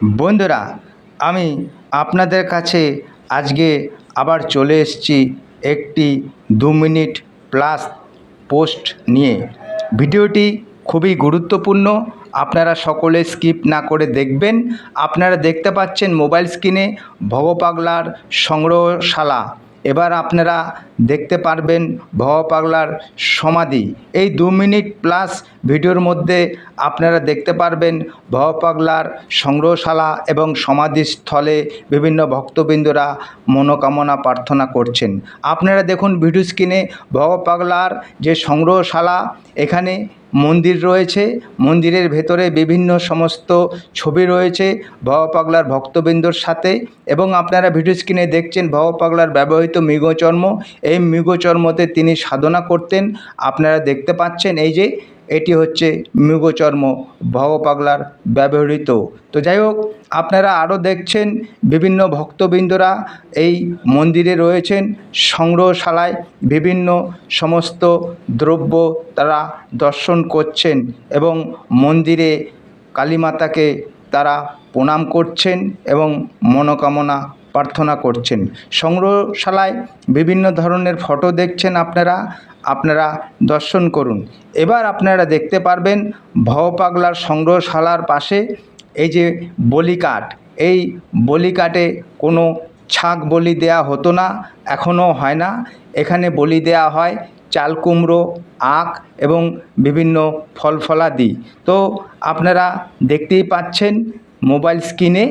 বন্ধুরা, আমি আপনাদের কাছে আজকে আবার চলে এসেছি একটি দু মিনিট প্লাস পোস্ট নিয়ে। ভিডিওটি খুবই গুরুত্বপূর্ণ, আপনারা সকলে স্কিপ না করে দেখবেন। আপনারা দেখতে পাচ্ছেন মোবাইল স্ক্রিনে ভবপাগলার সংগ্রহশালা। এবার আপনারা দেখতে পারবেন ভবপাগলার সমাধি। এই দু মিনিট প্লাস ভিডিওর মধ্যে আপনারা দেখতে পারবেন ভবপাগলার সংগ্রহশালা এবং সমাধিস্থলে বিভিন্ন ভক্তবৃন্দরা মনোকামনা প্রার্থনা করছেন। আপনারা দেখুন ভিডিও স্ক্রিনে ভবপাগলার যে সংগ্রহশালা, এখানে মন্দির রয়েছে। মন্দিরের ভেতরে বিভিন্ন সমস্ত ছবি রয়েছে ভবপাগলার ভক্তবৃন্দর সাথে এবং আপনারা ভিডিও স্ক্রিনে দেখছেন ভবপাগলার ব্যবহৃত মৃগচর্ম এই মৃগচর্মতে তিনি সাধনা করতেন। আপনারা দেখতে পাচ্ছেন এই যে, এটি হচ্ছে মৃগচর্ম ভবপাগলার ব্যবহৃত। তো যাই হোক, আপনারা আরও দেখছেন বিভিন্ন ভক্তবৃন্দরা এই মন্দিরে রয়েছেন। সংগ্রহশালায় বিভিন্ন সমস্ত দ্রব্য তারা দর্শন করছেন এবং মন্দিরে কালীমাতাকে তারা প্রণাম করছেন এবং মনোকামনা প্রার্থনা করছেন। সংগ্রহশালায় বিভিন্ন ধরনের ফটো দেখছেন আপনারা। আপনারা দর্শন করুন। এবার আপনারা দেখতে পারবেন ভবপাগলার সংগ্রহশালার পাশে এই যে বলিকাট। এই বলিকাটে কোনো ছাগ বলি দেয়া হতো না, এখনও হয় না। এখানে বলি দেয়া হয় চাল কুমড়ো, আখ এবং বিভিন্ন ফল ফলাদি তো আপনারা দেখতেই পাচ্ছেন মোবাইল স্ক্রিনে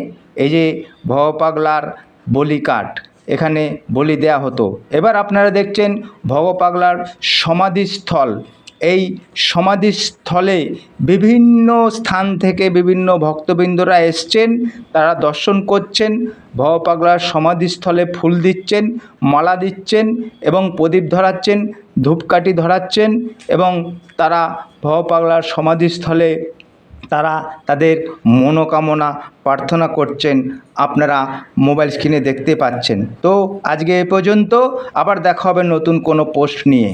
এই যে ভবপাগলার বলিকাঠ এখানে বলি দেয়া হতো। এবার আপনারা দেখছেন ভবপাগলার সমাধিস্থল। এই সমাধিস্থলে বিভিন্ন স্থান থেকে বিভিন্ন ভক্তবৃন্দরা এসছেন, তারা দর্শন করছেন, ভবপাগলার সমাধিস্থলে ফুল দিচ্ছেন, মালা দিচ্ছেন এবং প্রদীপ ধরাচ্ছেন, ধূপকাঠি ধরাচ্ছেন এবং তারা ভবপাগলার সমাধিস্থলে তারা তাদের মনোকামনা প্রার্থনা করছেন। আপনারা মোবাইল স্ক্রিনে দেখতে পাচ্ছেন। তো আজকে এ পর্যন্ত, আবার দেখা হবে নতুন কোনো পোস্ট নিয়ে।